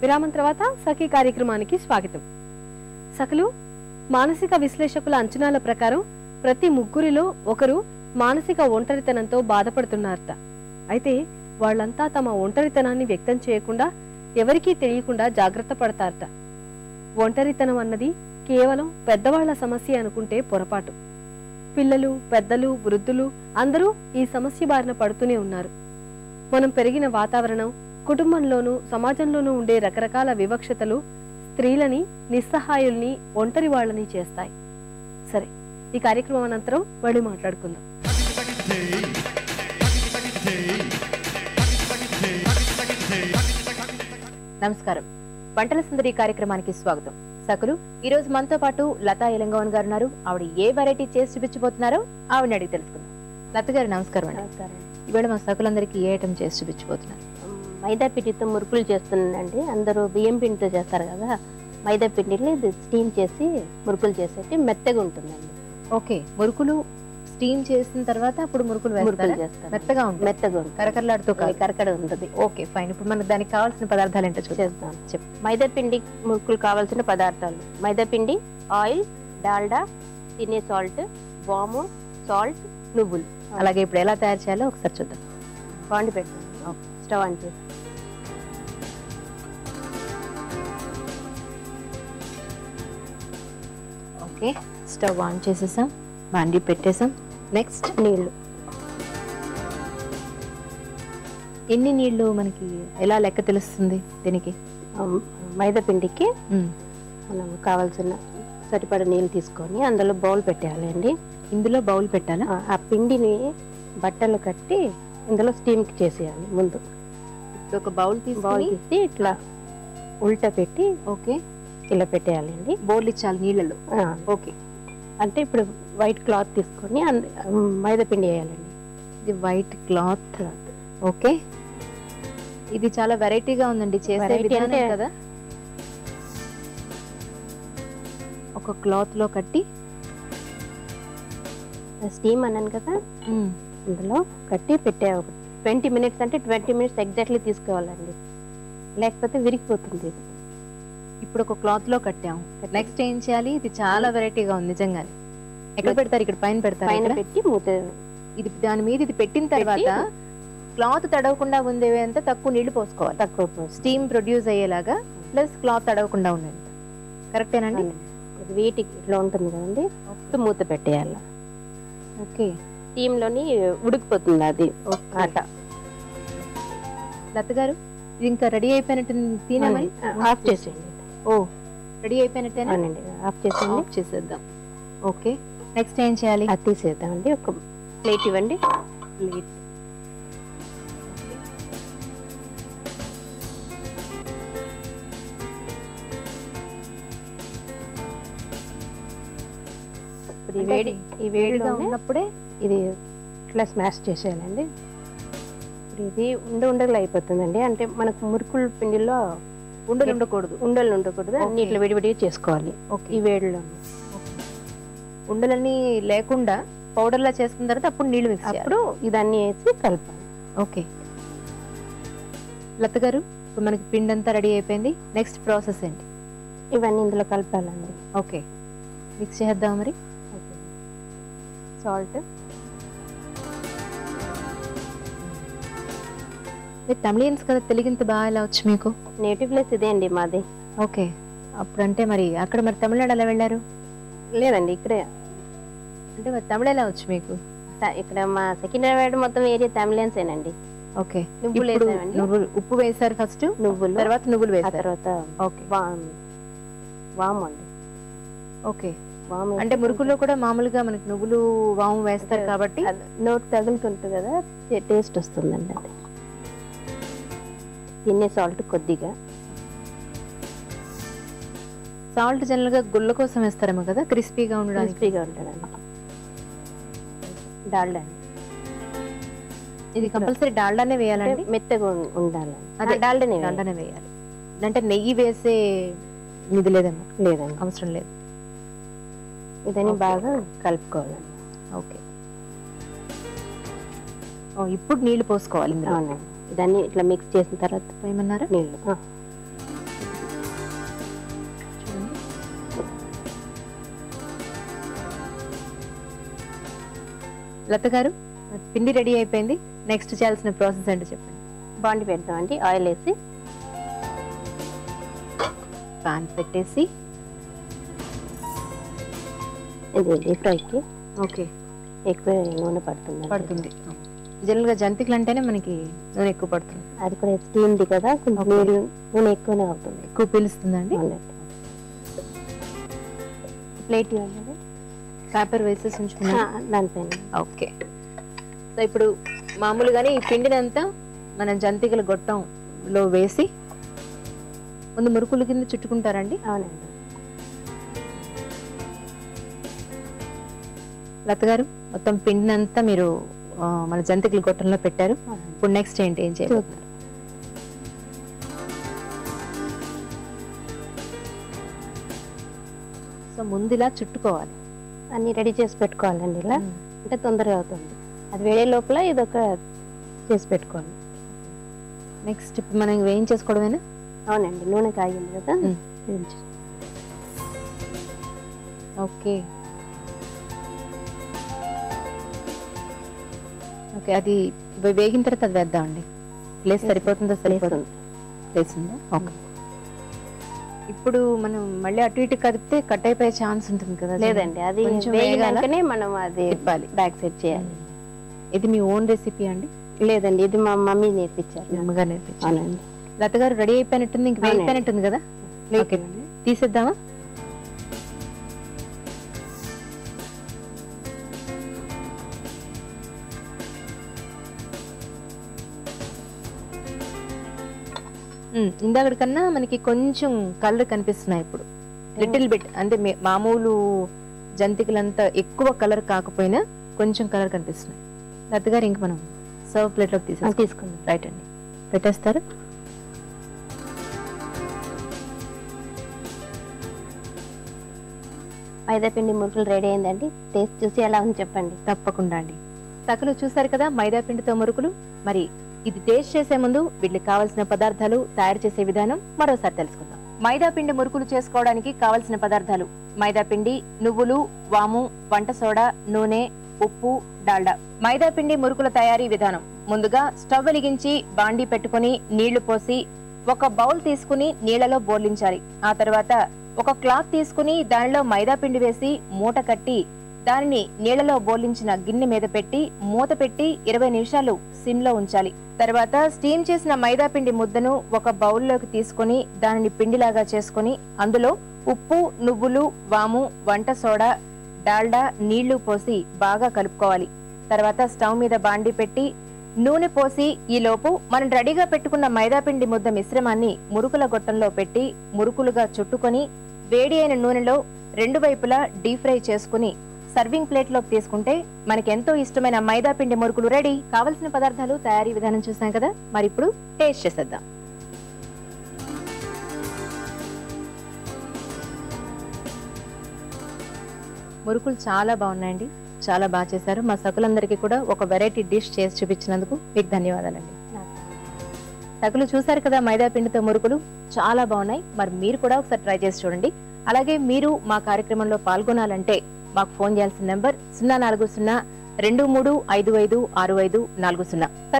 విరామం తర్వాత సఖీ కార్యక్రమానికి స్వాగతం. సఖలు మానసిక విశ్లేషకుల అంచనాల ప్రకారం ప్రతి ముగ్గురిలో ఒకరు మానసిక ఒంటరితనంతో బాధపడుతున్నారట. అయితే వాళ్ళంతా తమ ఒంటరితనాన్ని వ్యక్తం చేయకుండా ఎవరికీ తెలియకుండా జాగ్రత్త పడతారట. ఒంటరితనం అన్నది కేవలం పెద్దవాళ్ళ సమస్య అనుకుంటే పొరపాటు. పిల్లలు పెద్దలు వృద్ధులు అందరూ ఈ సమస్య బారిన పడుతూనే ఉన్నారు. మనం పెరిగిన వాతావరణం కుటుంబంలోనూ సమాజంలోనూ ఉండే రకరకాల వివక్షతలు స్త్రీలని నిస్సహాయుల్ని ఒంటరి వాళ్ళని చేస్తాయి. సరే ఈ కార్యక్రమం అనంతరం మళ్ళీ మాట్లాడుకుందాం. నమస్కారం. వంటల సుందరి కార్యక్రమానికి స్వాగతం. సకులు ఈ రోజు మనతో పాటు లతా ఎలంగవన్ గారు ఉన్నారు. ఆవిడ ఏ వెరైటీ చేసి చూపించబోతున్నారో ఆవిడని అడిగి తెలుసుకుందాం. లత గారు నమస్కారం అండి. నమస్కారం. ఇవాళ మా సకులందరికీ ఏ ఐటమ్ చేసి చూపించబోతున్నారు? మైదా పిండితో మురుకులు చేస్తున్నానండి అందరూ బియ్యం పిండితో చేస్తారు కదా. మైదా ఇది స్టీమ్ చేసి మురుకులు చేసేటి మెత్తగా ఉంటుందండి. ఓకే. మురుకులు స్టీమ్ చేసిన తర్వాత అప్పుడు మురుకులు మురుకులు చేస్తారు మెత్తగా ఉంటుంది మెత్తగా ఉంటుంది. కరకరలాడుతూ కాదు. కరకడ ఉంటుంది. Okay fine. ఇప్పుడు మనకు దానికి కావాల్సిన పదార్థాలు ఏంటో చేస్తాం. చెప్పు మైదా పిండి మురుకులు కావాల్సిన పదార్థాలు. మైదా పిండి ఆయిల్ డాల్డా తినే సాల్ట్ వాము సాల్ట్ నువ్వులు. అలాగే ఇప్పుడు ఎలా తయారు చేయాలో ఒకసారి చూద్దాం. బాండి పెట్టాను స్టవ్ చేసి ఓకే స్టవ్ ఆన్ చేసేసాం బాండి పెట్టేసాం. నెక్స్ట్ నీళ్ళు ఎన్ని నీళ్ళు మనకి ఎలా లెక్క తెలుస్తుంది దీనికి? మైదా పిండికి మనం కావాల్సిన సరిపడ నీళ్ళు తీసుకొని అందులో బౌల్ పెట్టేయాలండి ఇందులో బౌల్ పెట్టాలా? ఆ- ఆ పిండిని బట్టలు కట్టి ఇందులో స్టీమ్కి చేసేయాలి ముందు. ఇప్పుడు ఒక బౌల్ తీసుకొని తీసి ఇట్లా ఉల్టా పెట్టి ఓకే. ఇలా పెట్టేయాలండి. బౌల్ ఇచ్చాలి నీళ్ళలో. ఓకే. అంటే ఇప్పుడు వైట్ క్లాత్ తీసుకొని మైదా పిండి వేయాలండి. ఇది వైట్ క్లాత్. ఓకే. ఇది చాలా వెరైటీగా ఉందండి. చేసే విధానం కదా. ఒక క్లాత్లో కట్టి స్టీమ్ అన్నాను కదా. అందులో కట్టి పెట్టే ఒక ట్వంటీ మినిట్స్ అంటే ట్వంటీ మినిట్స్ ఎగ్జాక్ట్లీ తీసుకోవాలండి. లేకపోతే విరిగిపోతుంది. ఇప్పుడు ఒక క్లాత్లో కట్టాము నెక్స్ట్ ఏం చేయాలి? ఇది చాలా వెరైటీగా ఉంది నిజంగానే. ఎక్కడ పెడతారు? ఇక్కడ పైన పెడతారు పైన పెట్టి మూత ఇది దాని మీద ఇది పెట్టిన తర్వాత క్లాత్ తడవకుండా ఉండేంత తక్కువ నీళ్ళు పోసుకోవాలి. తక్కువ స్టీమ్ ప్రొడ్యూస్ అయ్యేలాగా ప్లస్ క్లాత్ తడవకుండా ఉండేంత. కరెక్టేనండి? వీటికి ఇట్లా ఉంటుంది కదండి. మూత పెట్టేయాలి. ఓకే. స్టీమ్లోని ఉడికిపోతుంది అది ఆట. లత గారు ఇది ఇంకా రెడీ అయిపోయినట్టు తినమని ఆఫ్ చేసేయండి. ఓ రెడీ అయిపోయినట్టేనా? అవునండి. ఆఫ్ చేసేయండి. ఆఫ్ చేసేద్దాం. ఓకే నెక్స్ట్ ఏం చేయాలి? అది తీసేద్దామండి. ఒక ప్లేట్ ఇవ్వండి. ప్లేట్. ఇప్పుడు ఈ వేడి ఈ వేడిగా ఉన్నప్పుడే ఇది ఇట్లా స్మాష్ చేసేయాలండి. ఇప్పుడు ఇది ఉండ ఉండలు అయిపోతుందండి. అంటే మనకు మురుకుల పిండిలో ఉండలు ఉండకూడదు. ఉండలు ఉండకూడదు. అన్ని. ఇట్లా విడివిడిగా చేసుకోవాలి ఈ వేడిలో ఉండలన్నీ లేకుండా పౌడర్ లా చేసుకున్న తర్వాత అప్పుడు నీళ్ళు మిక్స్ అప్పుడు ఇదన్నీ వేసి కలపాలి. ఓకే. లత గారు ఇప్పుడు మనకి పిండి అంతా రెడీ అయిపోయింది. నెక్స్ట్ ప్రాసెస్ ఏంటి? ఇవన్నీ ఇందులో కలపాలండి. ఓకే. మిక్స్ చేద్దాం మరి? సాల్ట్. మీరు తమిళియన్స్ కదా తెలుగింత బాగా ఎలా వచ్చు మీకు? నేటివ్ ప్లేస్ ఇదే అండి మాది. ఓకే. అప్పుడంటే మరి అక్కడ మరి తమిళనాడు ఎలా వెళ్ళారు? లేదండి ఇక్కడే. అంటే మరి తమిళ ఎలా వచ్చు మీకు? త- ఇక్కడ మా సెకండ్ మొత్తం ఏరియా తమిళన్సేనండి ఓకే. నువ్వులు ఇప్పుడు వేసామండి. నువ్వులు ఉప్పు వేశారు ఫస్ట్ నువ్వులు. తర్వాత నువ్వులు ఆ వేశారు తర్వాత ఓకే. వామ్ వాము అండి. ఓకే. అంటే మురుకులో కూడా మామూలుగా మనకి నువ్వులు వాము వేస్తారు కాబట్టి నోట్ తగులుతుంటుంది కదా టేస్ట్ వస్తుందండి అది. తినే సాల్ట్ కొద్దిగా. సాల్ట్ జనరల్గా గుల్ల కోసం వేస్తారేమో కదా క్రిస్పీగా ఉండడానికి. క్రిస్పీగా డాల్డా. ఇది కంపల్సరీ డాల్డానే వేయాలండి. మెత్తగా ఉండాలి. అదే, డాల్డానే. డాల్డానే వేయాలి. అంటే నెయ్యి వేసే ఇది లేదేమో? లేదండి. అవసరం లేదు. ఇదని బాగా కలుపుకోవాలి. ఓకే ఇప్పుడు నీళ్ళు పోసుకోవాలి అవునండి. దాన్ని ఇట్లా మిక్స్ చేసిన తర్వాత ఏమన్నారు? నీళ్ళు. లత గారు పిండి రెడీ అయిపోయింది. నెక్స్ట్ చేయాల్సిన ప్రాసెస్ అంటే చెప్పండి. బాండి పెడతామండి. ఆయిల్ వేసి పాన్ పెట్టేసి ఫ్రైకి ఓకే. ఎక్కువ నూనె పడుతుంది. పడుతుంది. జనరల్గా జంతికలు అంటేనే మనకి నూనె ఎక్కువ పడుతుంది. అది కూడా స్టీమ్ది కదా కొంచెం నూనె ఎక్కువనే అవుతుంది. ఎక్కువ పీలుస్తుందండి ప్లేట్ ఇవ్వండి. పేపర్ వేసేసి ఉంచుకున్నాం దానిపైన. ఓకే. సో ఇప్పుడు మామూలుగానే ఈ పిండినంతా మనం జంతికల గొట్టంలో వేసి ముందు మురుకులు కింద చుట్టుకుంటారండి అవునండి. లత గారు మొత్తం పిండినంతా మీరు ఆ, మన జంతికల గొట్టంలో పెట్టారు. ఇప్పుడు నెక్స్ట్ ఏంటి ఏం చేయాలి. సో ముందు ఇలా చుట్టుకోవాలి. అన్ని రెడీ చేసి పెట్టుకోవాలండి ఇలా. అంటే తొందరగా అవుతుంది. అది వేడే లోపల ఇది ఒక చేసి పెట్టుకోవాలి. నెక్స్ట్ మనం వేయించేసుకోవడమేనా? అవునండి నూనె కాగింది కదా. ఓకే. ఓకే అది వేగిన తర్వాత అది వేద్దామండి. ప్లేస్ సరిపోతుందో సరిపోతుంది ప్లేస్ ఉందా. ఓకే. ఇప్పుడు మనం మళ్ళీ అటు ఇటు కదిపితే కట్ అయిపోయే ఛాన్స్ ఉంటుంది కదా లేదండి అది మనం అది తిప్పాలి. బ్యాక్ సైడ్ చేయాలి. ఇది మీ ఓన్ రెసిపీ అండి? లేదండి ఇది మా మమ్మీ నేర్పించారు. అమ్మగారు నేర్పించారు. లత గారు రెడీ అయిపోయినట్టుంది ఇంక అవునండి. వేగిపోయినట్టుంది కదా? తీసేద్దామా? ఇందాకటి కన్నా మనకి కొంచెం కలర్ కనిపిస్తున్నాయి ఇప్పుడు. లిటిల్ బిట్ అంటే మామూలు జంతికలంతా ఎక్కువ కలర్ కాకపోయినా కొంచెం కలర్ కనిపిస్తున్నాయి. లత గారు ఇంక మనం సర్వ్ ప్లేట్లోకి తీసేస్తాం తీసుకుందాం రైట్ అండి. పెట్టేస్తారు. మైదా పిండి మురుకులు రెడీ అయిందండి. టేస్ట్ చూసి ఎలా ఉంది చెప్పండి. తప్పకుండా అండి. సకలు చూసారు కదా మైదా పిండితో మురుకులు. మరి ఇది టేస్ట్ చేసే ముందు వీళ్ళకి కావాల్సిన పదార్థాలు తయారు చేసే విధానం మరోసారి తెలుసుకుందాం. మైదా పిండి మురుకులు చేసుకోవడానికి కావలసిన పదార్థాలు. మైదా పిండి నువ్వులు వాము వంట సోడా నూనె ఉప్పు డాల్డా. మైదా పిండి మురుకుల తయారీ విధానం. ముందుగా స్టవ్ వెలిగించి బాండీ పెట్టుకుని నీళ్ళు పోసి ఒక బౌల్ తీసుకుని నీళ్ళలో బోర్లించాలి. ఆ తర్వాత ఒక క్లాత్ తీసుకుని దానిలో మైదా పిండి వేసి మూట కట్టి దానిని నీళ్ళలో బోలించిన గిన్నె మీద పెట్టి మూత పెట్టి ఇరవై నిమిషాలు సిమ్లో ఉంచాలి. తర్వాత స్టీమ్ చేసిన మైదా పిండి ముద్దను ఒక బౌల్లోకి తీసుకొని దానిని పిండిలాగా చేసుకుని అందులో ఉప్పు నువ్వులు వాము వంట సోడా డాల్డా నీళ్ళు పోసి బాగా కలుపుకోవాలి. తర్వాత స్టవ్ మీద బాండి పెట్టి నూనె పోసి ఈ లోపు మనం రెడీగా పెట్టుకున్న మైదాపిండి ముద్ద మిశ్రమాన్ని మురుకుల గొట్టంలో పెట్టి మురుకులుగా చుట్టుకొని వేడి అయిన నూనెలో రెండు వైపులా డీప్ ఫ్రై చేసుకుని సర్వింగ్ ప్లేట్లోకి తీసుకుంటే మనకి ఎంతో ఇష్టమైన మైదా పిండి మురుకులు రెడీ. కావలసిన పదార్థాలు తయారీ విధానం చూసాం కదా? మరి ఇప్పుడు టేస్ట్ చేసేద్దాం. మురుకులు చాలా బాగున్నాయండి. చాలా బాగా చేశారు. మా సకులందరికీ కూడా ఒక వెరైటీ డిష్ చేసి చూపించినందుకు మీకు ధన్యవాదాలండి. సకులు చూశారు కదా మైదా పిండితో మురుకులు? చాలా బాగున్నాయి. మరి మీరు కూడా ఒకసారి ట్రై చేసి చూడండి. అలాగే మీరు మా కార్యక్రమంలో పాల్గొనాలంటే మాకు ఫోన్ చేయాల్సిన నెంబర్ సున్నా నాలుగు సున్నా రెండు మూడు ఐదు ఐదు ఆరు ఐదు నాలుగు సున్నా.